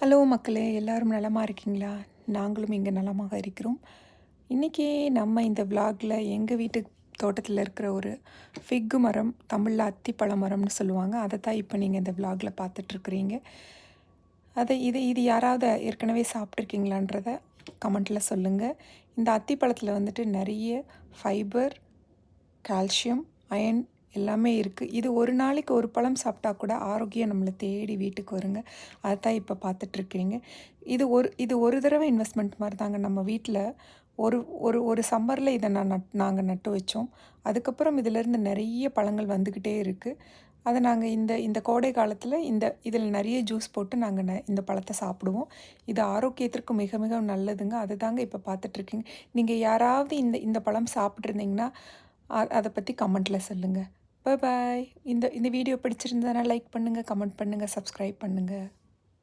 Hello மக்களே எல்லாரும் நலமாக இருக்கீங்களா? நாங்களும் இங்கே நலமாக இருக்கிறோம். இன்றைக்கி நம்ம இந்த விலாகில் எங்கள் வீட்டு தோட்டத்தில் இருக்கிற ஒரு ஃபிக்கு மரம் தமிழில் அத்திப்பழ மரம்னு சொல்லுவாங்க. அதை தான் இப்போ நீங்கள் இந்த விலாகில் பார்த்துட்ருக்குறீங்க அதை இது இது யாராவது ஏற்கனவே சாப்பிட்ருக்கீங்களான்றத கமெண்ட்டில் சொல்லுங்கள் இந்த அத்திப்பழத்தில் வந்துட்டு நிறைய ஃபைபர் கால்சியம் அயன் எல்லாமே இருக்குது இது ஒரு நாளைக்கு ஒரு பழம் சாப்பிட்டா கூட ஆரோக்கியம் நம்மளை தேடி வீட்டுக்கு வருங்க. அதுதான் இப்போ பார்த்துட்ருக்கீங்க இது ஒரு இது ஒரு தடவை இன்வெஸ்ட்மெண்ட் மாதிரி தாங்க நம்ம வீட்டில் ஒரு ஒரு ஒரு சம்மரில் இதை நான் நட் நாங்கள் நட்டு வச்சோம். அதுக்கப்புறம் இதிலேருந்து நிறைய பழங்கள் வந்துக்கிட்டே இருக்குது அதை நாங்கள் இந்த இந்த கோடை காலத்தில் இந்த இதில் நிறைய ஜூஸ் போட்டு நாங்கள் ந இந்த பழத்தை சாப்பிடுவோம். இது ஆரோக்கியத்திற்கு மிக மிக நல்லதுங்க. அது தாங்க இப்போ பார்த்துட்ருக்கீங்க நீங்கள் யாராவது இந்த இந்த பழம் சாப்பிட்ருந்தீங்கன்னா அதை பற்றி கமெண்ட்டில் சொல்லுங்கள் பாய் இந்த இந்த வீடியோ பிடிச்சிருந்ததுனா லைக் பண்ணுங்கள் கமெண்ட் பண்ணுங்கள் சப்ஸ்கிரைப் பண்ணுங்கள்